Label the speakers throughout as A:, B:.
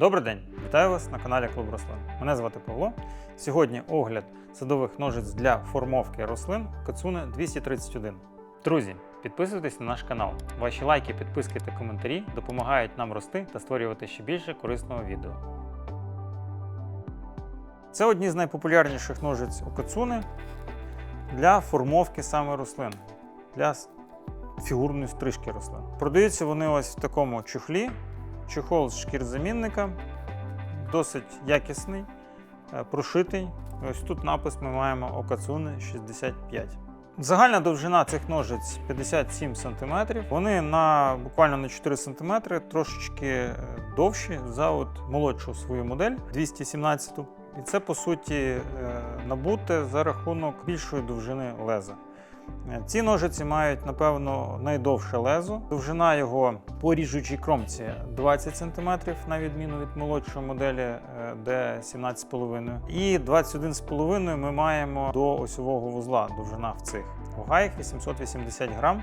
A: Добрий день! Вітаю вас на каналі Клуб Рослин. Мене звати Павло. Сьогодні огляд садових ножиць для формовки рослин Кацуне 231. Друзі, підписуйтесь на наш канал. Ваші лайки, підписки та коментарі допомагають нам рости та створювати ще більше корисного відео. Це одні з найпопулярніших ножиць у Кацуне для формовки саме рослин, для фігурної стрижки рослин. Продаються вони ось в такому чохлі. Чохол з шкірзамінника, досить якісний, е, прошитий. Ось тут напис ми маємо Окацуне 65. Загальна довжина цих ножиць 57 см. Вони на буквально на 4 см, трошечки е, довші за от молодшу свою модель 217. І це по суті е, набуте за рахунок більшої довжини леза. Е, Ці ножиці мають, напевно, найдовше лезо. Довжина його по ріжучій кромці 20 см, на відміну від молодшої моделі де D17,5. І 21,5 ми маємо до осьового вузла довжина в цих. У гаях 880 грам.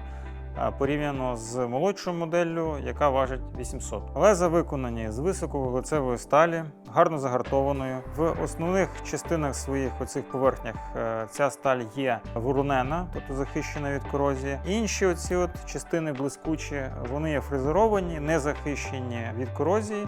A: Порівняно з молодшою моделлю, яка важить 800. Леза виконані з високовуглецевої сталі, гарно загартованою. В основних частинах своїх оцих поверхнях е, ця сталь є воронена, тобто захищена від корозії. Інші оці от частини блискучі, вони є фрезеровані, не захищені від корозії.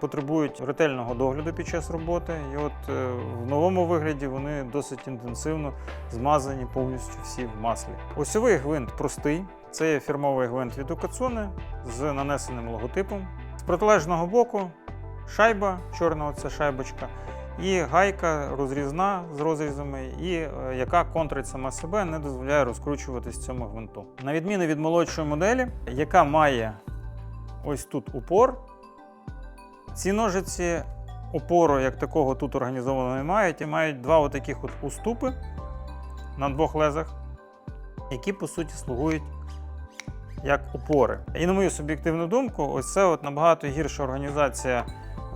A: Потребують ретельного догляду під час роботи, і от е, в новому вигляді вони досить інтенсивно змазані повністю всі в маслі. Осьовий гвинт простий, це є фірмовий гвинт від Окацуни з нанесеним логотипом. З протилежного боку шайба, чорна оця шайбочка, і гайка розрізна з розрізами, і е, яка контрить сама себе, не дозволяє розкручуватись цьому гвинту. На відміну від молодшої моделі, яка має ось тут упор, ці ножиці опору як такого тут організовано не мають, і мають два отаких от уступи на двох лезах, які по суті слугують як опори. І на мою суб'єктивну думку, ось це от набагато гірша організація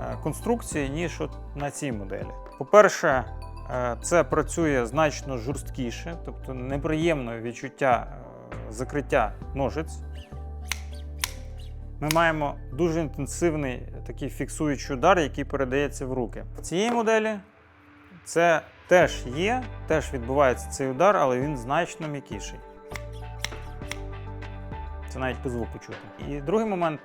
A: е, конструкції, ніж от на цій моделі. По-перше, е, це працює значно жорсткіше, тобто неприємне відчуття е, закриття ножиць. Ми маємо дуже інтенсивний такий фіксуючий удар, який передається в руки. В цієї моделі це теж є, теж відбувається цей удар, але він значно м'якіший. Це навіть по звуку чути. І другий момент.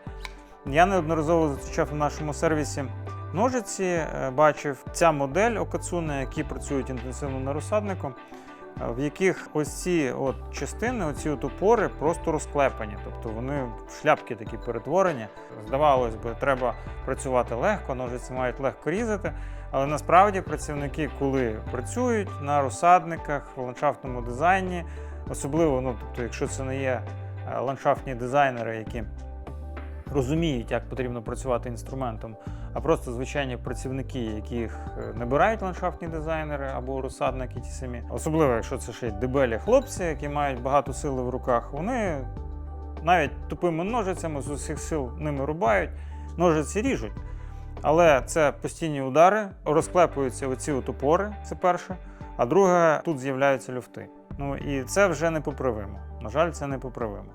A: Я неодноразово зустрічав на нашому сервісі ножиці, е, бачив ця модель Окацуне, які працюють інтенсивно на розсаднику, в яких ось ці от частини, оці от опори просто розклепані. Тобто вони в шляпки такі перетворені. Здавалось би, треба працювати легко, ножиці мають легко різати. Але насправді працівники, коли працюють на розсадниках, в ландшафтному дизайні, особливо, ну тобто, якщо це не є е, ландшафтні дизайнери, які розуміють, як потрібно працювати інструментом, а просто звичайні працівники, яких е, набирають ландшафтні дизайнери або розсадники ті самі. Особливо, якщо це ще й дебелі хлопці, які мають багато сили в руках, вони навіть тупими ножицями з усіх сил ними рубають, ножиці ріжуть. Але це постійні удари, розклепуються оці от опори, це перше. А друге, тут з'являються люфти. Ну і це вже непоправимо. На жаль, це непоправимо.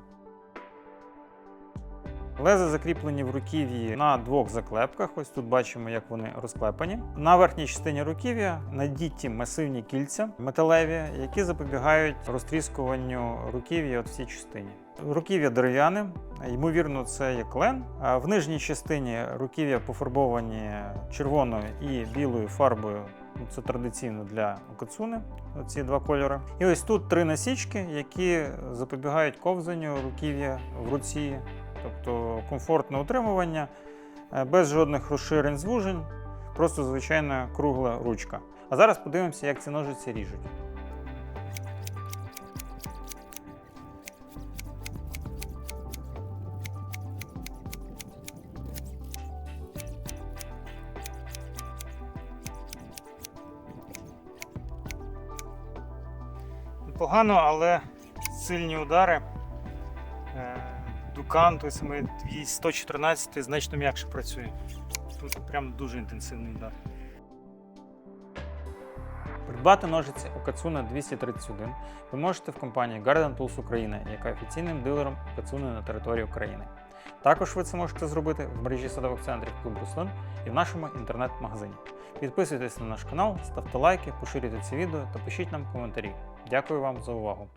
A: Леза закріплені в руків'ї на двох заклепках. Ось тут бачимо, як вони розклепані. На верхній частині руків'я надіті масивні кільця металеві, які запобігають розтріскуванню руків'я в цій частині. Руків'я дерев'яне, ймовірно, це є клен. В нижній частині руків'я пофарбовані червоною і білою фарбою. Ну, Це традиційно для окацуни, ці два кольори. І ось тут три насічки, які запобігають ковзанню руків'я в руці, тобто комфортне утримування, е, без жодних розширень звужень, просто звичайна кругла ручка. А зараз подивимося, як ці ножиці ріжуть. Погано, але сильні удари. Дукан, той самий 114 значно м'якше працює. Тут прям дуже інтенсивний удар. Придбати ножиці Okatsuno 231 ви можете в компанії Garden Tools Україна, яка офіційним дилером Okatsuno на території України. Також ви це можете зробити в мережі садових центрів Клуб Руслин і в нашому інтернет-магазині. Підписуйтесь на наш канал, ставте лайки, поширюйте це відео та пишіть нам коментарі. Дякую вам за увагу!